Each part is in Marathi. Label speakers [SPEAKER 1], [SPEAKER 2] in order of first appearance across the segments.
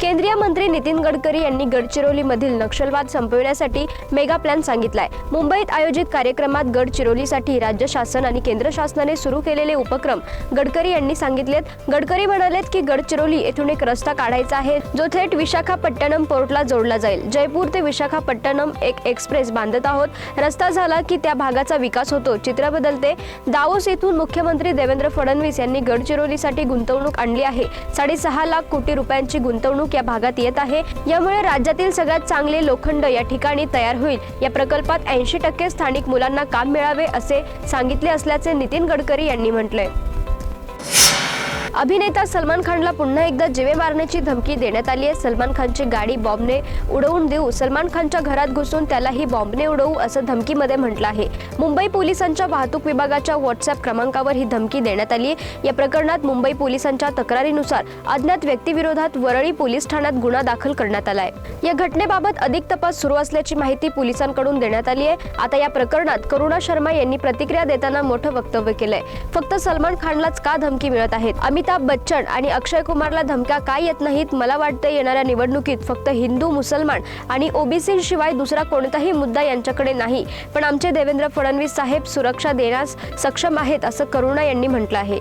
[SPEAKER 1] केंद्रीय मंत्री नितीन गडकरी यांनी गडचिरोलीमधील नक्षलवाद संपविण्यासाठी मेगा प्लॅन सांगितलाय. मुंबईत आयोजित कार्यक्रमात गडचिरोलीसाठी राज्य शासन आणि केंद्र शासनाने सुरू केलेले उपक्रम. गडकरी यांनी सांगितलेत गडकरी म्हणालेत की गडचिरोली येथून एक रस्ता काढायचा आहे जो थेट विशाखापट्टणम पोर्टला जोडला जाईल. जयपूर ते विशाखापट्टणम एक एक्सप्रेस बांधत आहोत. रस्ता झाला की त्या भागाचा विकास होतो. चित्र बदलते दावोस येथून मुख्यमंत्री देवेंद्र फडणवीस यांनी गडचिरोलीसाठी गुंतवणूक आणली आहे. साडेसहा लाख कोटी रुपयांची गुंतवणूक या भागात येत आहे. यामुळे राज्यातील सगळ्यात चांगले लोखंड या ठिकाणी तयार होईल. या प्रकल्पात ऐंशी टक्के स्थानिक मुलांना काम मिळावे असे सांगितले असल्याचे नितीन गडकरी यांनी म्हटलंय. अभिनेता सलमान खानला पुन्हा एकदा जिवे मारण्याची धमकी देण्यात आली आहे. सलमान खानची गाडी बॉम्बने उडवून देऊ. सलमान खानच्या घरात घुसून त्यालाही बॉम्बने उडवू असं धमकीमध्ये म्हटलं आहे. मुंबई पोलिसांच्या वाहतूक विभागाच्या व्हॉट्सअप क्रमांकावर ही धमकी देण्यात आली आहे. या प्रकरणात मुंबई पोलिसांच्या तक्रारीनुसार अज्ञात व्यक्तीविरोधात वरळी पोलीस ठाण्यात गुन्हा दाखल करण्यात आला आहे. या घटनेबाबत अधिक तपास सुरू असल्याची माहिती पोलिसांकडून देण्यात आली आहे. आता या प्रकरणात करुणा शर्मा यांनी प्रतिक्रिया देताना मोठं वक्तव्य केलंय. फक्त सलमान खानलाच का धमकी मिळत आहेत? अमित अमिताभ बच्चन आणि अक्षय कुमारला धमक्या काय येत नाहीत मला वाटतं येणाऱ्या निवडणुकीत फक्त हिंदू मुसलमान आणि ओबीसीशिवाय दुसरा कोणताही मुद्दा यांच्याकडे नाही. पण आमचे देवेंद्र फडणवीस साहेब सुरक्षा देण्यास सक्षम आहेत असं करुणा यांनी म्हटलं आहे.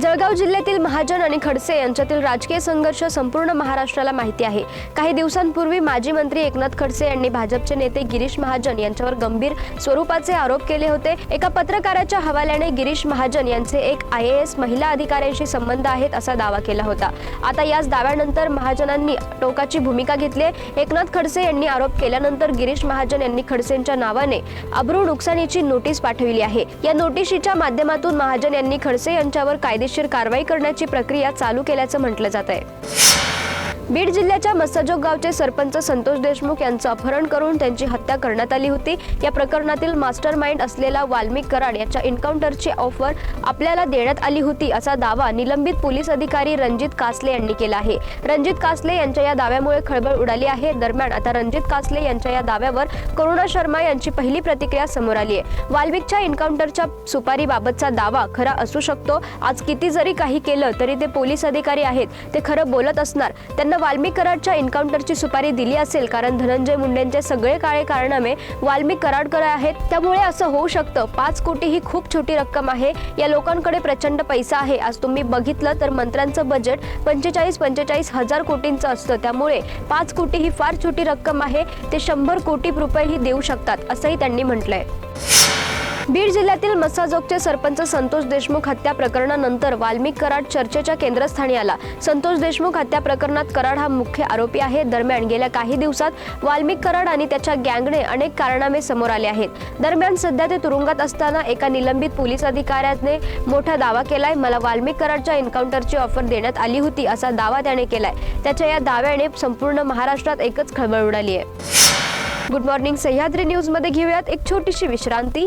[SPEAKER 1] जळगाव जिल्ह्यातील महाजन आणि खडसे यांच्यातील राजकीय संघर्ष संपूर्ण महाराष्ट्राला माहिती आहे. काही दिवसांपूर्वी माजी मंत्री एकनाथ खडसे यांनी भाजपचे नेते गिरीश महाजन यांच्यावर गंभीर स्वरूपाचे आरोप केले होते. एका पत्रकाराच्या हवाल्याने गिरीश महाजन यांचे एक आय ए एस महिला अधिकाऱ्यांशी संबंध आहेत असा दावा केला होता. आता याच दाव्यानंतर महाजनांनी टोकाची भूमिका घेतली आहे. एकनाथ खडसे यांनी आरोप केल्यानंतर गिरीश महाजन यांनी खडसेंच्या नावाने अब्रू नुकसानीची नोटीस पाठविली आहे. या नोटिशीच्या माध्यमातून महाजन यांनी खडसे यांच्यावर कायदे कायदेशीर कारवाई करण्याची प्रक्रिया चालू केल्याचं म्हटलं जात आहे बीड जिल्ह्याच्या मस्साजोग गावचे सरपंच संतोष देशमुख यांचं अपहरण करून त्यांची हत्या करण्यात आली होती. या प्रकरणातील मास्टर माइंड असलेला वाल्मिक कराड याच्या एन्काउंटरची ऑफर आपल्याला देण्यात आली होती असा दावा निलंबित पोलीस अधिकारी रणजित कासले यांनी केला आहे. रणजित कासले यांच्या या दाव्यामुळे खळबळ उडाली आहे. दरम्यान आता रणजित कासले यांच्या या दाव्यावर करुणा शर्मा यांची पहिली प्रतिक्रिया समोर आली आहे. वाल्मिकच्या एन्काउंटरच्या सुपारीबाबतचा दावा खरा असू शकतो. आज किती जरी काही केलं तरी ते पोलीस अधिकारी आहेत. ते खरं बोलत असणार. त्यांना वाल्मिक कराडच्या एन्काउंटरची सुपारी दिली असेल कारण धनंजय मुंडेंचे सगळे काळे कारनामे वाल्मिक कराडकर आहेत. त्यामुळे असं होऊ शकतं. पाच कोटी ही खूप छोटी रक्कम आहे. या लोकांकडे प्रचंड पैसा आहे. आज तुम्ही बघितलं तर मंत्र्यांचं बजेट पंचेचाळीस पंचेचाळीस हजार कोटींचं असतं. त्यामुळे पाच कोटी ही फार छोटी रक्कम आहे. ते शंभर कोटी रुपयेही देऊ शकतात असंही त्यांनी म्हटलंय. बीड जिल्ह्यातील मस्साजोगचे सरपंच संतोष देशमुख हत्या प्रकरणानंतर वाल्मिक कराड चर्चेच्या केंद्रस्थानी आला. संतोष देशमुख हत्या प्रकरणात कराड हा मुख्य आरोपी आहे. दरम्यान गेल्या काही दिवसात वाल्मिक कराड आणि त्याच्या गँगने अनेक कारणामे समोर आले आहेत. दरम्यान सध्या ते तुरुंगात असताना एका निलंबित पोलीस अधिकाऱ्याने मोठा दावा केलाय. मला वाल्मिक कराडच्या एन्काउंटरची ऑफर देण्यात आली होती असा दावा त्याने केलाय. त्याच्या या दाव्याने संपूर्ण महाराष्ट्रात एकच खळबळ उडाली आहे. गुड मॉर्निंग सह्याद्री न्यूजमध्ये घेऊयात एक छोटीशी विश्रांती.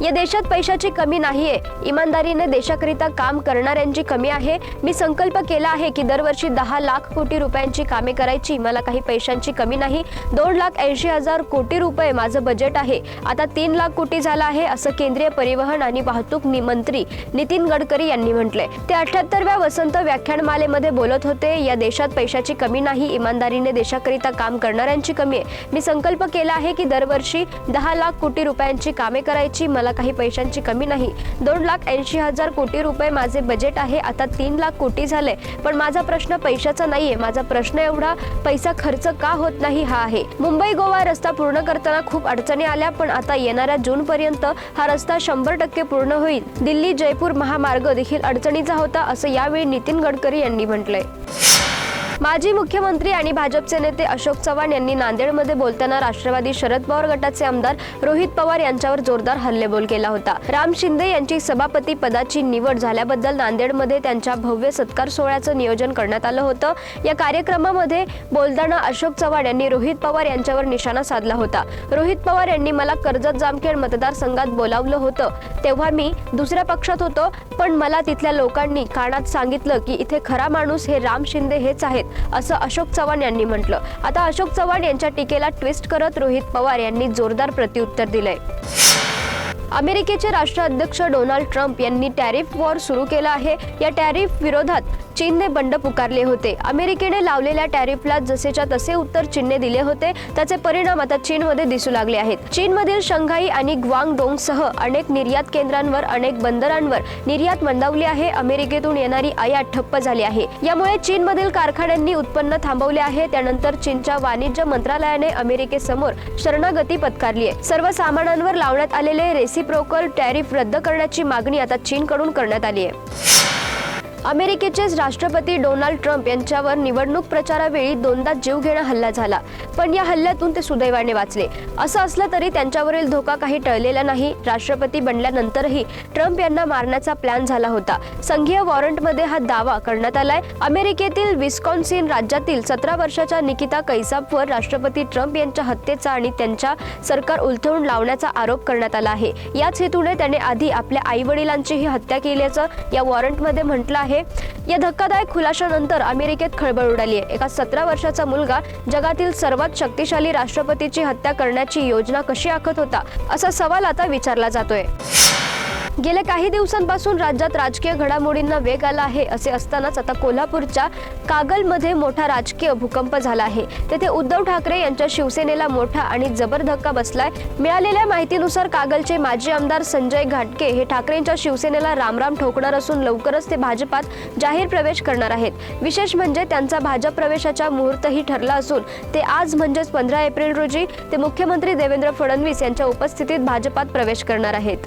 [SPEAKER 1] या देशात पैशाची कमी नाहीये. इमानदारीने देशाकरिता काम करणाऱ्यांची कमी आहे. मी संकल्प केला आहे की दरवर्षी दहा लाख कोटी रुपयांची कामे करायची. मला काही पैशांची कमी नाही. दोन लाख ऐंशी हजार कोटी रुपये माझं बजेट आहे. आता तीन लाख कोटी झालं आहे असं केंद्रीय परिवहन आणि वाहतूक मंत्री नितीन गडकरी यांनी म्हटलंय. ते अठ्याहत्तरव्या वसंत व्याख्यानमालेमध्ये बोलत होते या देशात पैशाची कमी नाही इमानदारीने देशाकरिता काम करणाऱ्यांची कमी आहे. मी संकल्प केला आहे की दरवर्षी दहा लाख कोटी रुपयांची कामे करायची. मला मला काही पैशांची कमी नाही. दोन लाख ऐंशी हजार कोटी रुपये माझे बजेट आहे. आता तीन लाख कोटी झाले. पण माझा प्रश्न पैशाचा नाहीये. माझा प्रश्न एवढा पैसा खर्च का होत नाही हा आहे. मुंबई गोवा रस्ता पूर्ण करताना खूप अडचणी आल्या पण आता येणाऱ्या जून पर्यंत हा रस्ता शंभर टक्के पूर्ण होईल. दिल्ली जयपूर महामार्ग देखील अडचणीचा होता असं यावेळी नितीन गडकरी यांनी म्हटलंय. माजी मुख्यमंत्री आणि भाजपचे नेते अशोक चव्हाण यांनी नांदेडमध्ये बोलताना राष्ट्रवादी शरद पवार गटाचे आमदार रोहित पवार यांच्यावर जोरदार हल्लेबोल केला होता. राम शिंदे यांची सभापती पदाची निवड झाल्याबद्दल नांदेडमध्ये त्यांच्या भव्य सत्कार सोहळ्याचं नियोजन करण्यात आलं होतं. या कार्यक्रमामध्ये बोलताना अशोक चव्हाण यांनी रोहित पवार यांच्यावर निशाणा साधला होता. रोहित पवार यांनी मला कर्जत जामखेड मतदारसंघात बोलावलं होतं. तेव्हा मी दुसऱ्या पक्षात होतो पण मला तिथल्या लोकांनी कानात सांगितलं की इथे खरा माणूस हे राम शिंदे हेच आहेत. असं अशोक चव्हाण यांनी म्हटलं. आता अशोक चव्हाण यांच्या टीकेला ट्विस्ट करत रोहित पवार यांनी जोरदार प्रत्युत्तर दिलंय. अमेरिकेचे राष्ट्राध्यक्ष डोनाल्ड ट्रम्प यांनी टॅरिफ वॉर सुरू केला आहे. या टॅरिफ विरोधात चीनने बंड पुकारले होते. अमेरिकेने लावलेल्या टॅरिफला जसेच्या तसे उत्तर चीनने दिले होते. त्याचे परिणाम आता चीनमध्ये दिसू लागले आहेत. चीनमधील शंघाई आणि ग्वांगडोंग सह अनेक निर्यात केंद्रांवर अनेक बंदरांवर निर्यात मंदावली आहे. अमेरिकेतून येणारी आयात ठप्प झाली आहे. यामुळे चीनमधील कारखान्यांनी उत्पन्न थांबवले आहे. त्यानंतर चीनच्या वाणिज्य मंत्रालयाने अमेरिकेसमोर शरणागती पत्कारली आहे सर्व सामानांवर लावण्यात आलेले रेसिप्रोकल टॅरिफ रद्द करण्याची मागणी आता चीनकडून करण्यात आली आहे अमेरिकेचेच राष्ट्रपती डोनाल्ड ट्रम्प यांच्यावर निवडणूक प्रचारावेळी दोनदा जीवघेणा हल्ला झाला. पण या हल्ल्यातून ते सुदैवाने वाचले. असं असलं तरी त्यांच्यावरील धोका काही टळलेला नाही. राष्ट्रपती बनल्यानंतरही ट्रम्प यांना मारण्याचा प्लॅन झाला होता. संघीय वॉरंटमध्ये हा दावा करण्यात आलाय. अमेरिकेतील विस्कॉन्सिन राज्यातील सतरा वर्षाच्या निकिता कैसापवर राष्ट्रपती ट्रम्प यांच्या हत्येचा आणि त्यांच्या सरकार उलथवून लावण्याचा आरोप करण्यात आला आहे. याच हेतूने त्याने आधी आपल्या आई वडिलांचीही हत्या केल्याचं या वॉरंटमध्ये म्हटलं आहे. आहे. या धक्कादायक खुलाशानंतर अमेरिकेत खळबळ उडाली आहे. एका सतरा वर्षाचा मुलगा जगातील सर्वात शक्तिशाली राष्ट्रपतीची हत्या करण्याची योजना कशी आखत होता असा सवाल आता विचारला जातोय. गेल्या काही दिवसांपासून राज्यात राजकीय घडामोडींना वेग आला आहे असे असतानाच आता कोल्हापूरच्या कागलमध्ये मोठा राजकीय भूकंप झाला आहे. तेथे उद्धव ठाकरे यांच्या शिवसेनेला मोठा आणि जबर धक्का बसलाय. मिळालेल्या माहितीनुसार कागलचे माजी आमदार संजय घाटके हे ठाकरेंच्या शिवसेनेला रामराम ठोकणार असून लवकरच ते भाजपात जाहीर प्रवेश करणार आहेत. विशेष म्हणजे त्यांचा भाजप प्रवेशाचा मुहूर्तही ठरला असून ते आज म्हणजेच पंधरा एप्रिल रोजी ते मुख्यमंत्री देवेंद्र फडणवीस यांच्या उपस्थितीत भाजपात प्रवेश करणार आहेत.